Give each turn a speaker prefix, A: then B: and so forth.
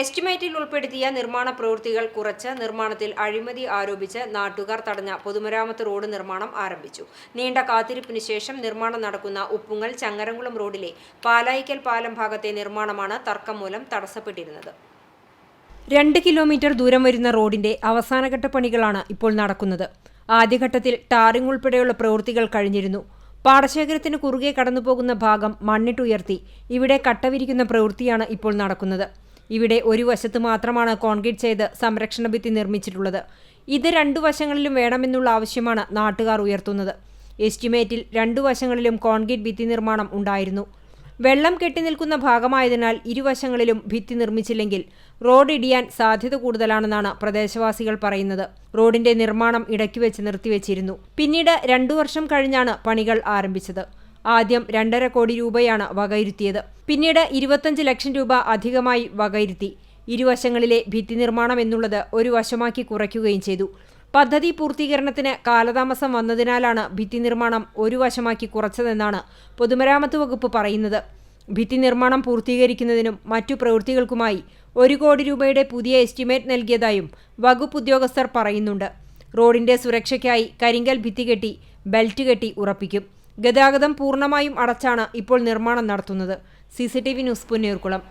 A: എസ്റ്റിമേറ്റിൽ ഉൾപ്പെടുത്തിയ നിർമ്മാണ പ്രവൃത്തികൾ കുറച്ച് നിർമ്മാണത്തിൽ അഴിമതി ആരോപിച്ച് നാട്ടുകാർ തടഞ്ഞ പൊതുമരാമത്ത് റോഡ് നിർമ്മാണം ആരംഭിച്ചു. നീണ്ട കാത്തിരിപ്പിന് ശേഷം നിർമ്മാണം നടക്കുന്ന ഉപ്പുങ്ങൽ ചങ്ങരംകുളം റോഡിലെ പാലായിക്കൽ പാലം ഭാഗത്തെ നിർമ്മാണമാണ് തർക്കം മൂലം തടസ്സപ്പെട്ടിരുന്നത്. രണ്ട് കിലോമീറ്റർ ദൂരം വരുന്ന റോഡിന്റെ അവസാനഘട്ട പണികളാണ് ഇപ്പോൾ നടക്കുന്നത്. ആദ്യഘട്ടത്തിൽ ടാറിംഗ് ഉൾപ്പെടെയുള്ള പ്രവൃത്തികൾ കഴിഞ്ഞിരുന്നു. പാടശേഖരത്തിന് കുറുകെ കടന്നുപോകുന്ന ഭാഗം മണ്ണിട്ടുയർത്തി ഇവിടെ കട്ടവിരിക്കുന്ന പ്രവൃത്തിയാണ് ഇപ്പോൾ നടക്കുന്നത്. ഇവിടെ ഒരു വശത്ത് മാത്രമാണ് കോൺക്രീറ്റ് ചെയ്ത് സംരക്ഷണ ഭിത്തി നിർമ്മിച്ചിട്ടുള്ളത്. ഇത് രണ്ടു വശങ്ങളിലും വേണമെന്നുള്ള ആവശ്യമാണ് നാട്ടുകാർ ഉയർത്തുന്നത്. എസ്റ്റിമേറ്റിൽ രണ്ടു വശങ്ങളിലും കോൺക്രീറ്റ് ഭിത്തി നിർമ്മാണം ഉണ്ടായിരുന്നു. വെള്ളം കെട്ടിനിൽക്കുന്ന ഭാഗമായതിനാൽ ഇരുവശങ്ങളിലും ഭിത്തി നിർമ്മിച്ചില്ലെങ്കിൽ റോഡ് ഇടിയാൻ സാധ്യത കൂടുതലാണെന്നാണ് പ്രദേശവാസികൾ പറയുന്നത്. റോഡിന്റെ നിർമ്മാണം ഇടയ്ക്ക് വെച്ച് നിർത്തിവെച്ചിരുന്നു. പിന്നീട് രണ്ടു വർഷം കഴിഞ്ഞാണ് പണികൾ ആരംഭിച്ചത്. ആദ്യം രണ്ടര കോടി രൂപയാണ് വകയിരുത്തിയത്. പിന്നീട് ഇരുപത്തഞ്ച് ലക്ഷം രൂപ അധികമായി വകയിരുത്തി. ഇരുവശങ്ങളിലെ ഭിത്തി നിർമ്മാണം എന്നുള്ളത് ഒരു വശമാക്കി കുറയ്ക്കുകയും ചെയ്തു. പദ്ധതി പൂർത്തീകരണത്തിന് കാലതാമസം വന്നതിനാലാണ് ഭിത്തി നിർമ്മാണം ഒരു വശമാക്കി കുറച്ചതെന്നാണ് പൊതുമരാമത്ത് വകുപ്പ് പറയുന്നത്. ഭിത്തി നിർമ്മാണം പൂർത്തീകരിക്കുന്നതിനും മറ്റു പ്രവൃത്തികൾക്കുമായി ഒരു കോടി രൂപയുടെ പുതിയ എസ്റ്റിമേറ്റ് നൽകിയതായും വകുപ്പ് ഉദ്യോഗസ്ഥർ പറയുന്നുണ്ട്. റോഡിന്റെ സുരക്ഷയ്ക്കായി കരിങ്കൽ ഭിത്തി കെട്ടി ബെൽറ്റ് കെട്ടി ഉറപ്പിക്കും. ഗതാഗതം പൂർണമായും അടച്ചാണ് ഇപ്പോൾ നിർമ്മാണം നടത്തുന്നത്. C news Punnayurkulam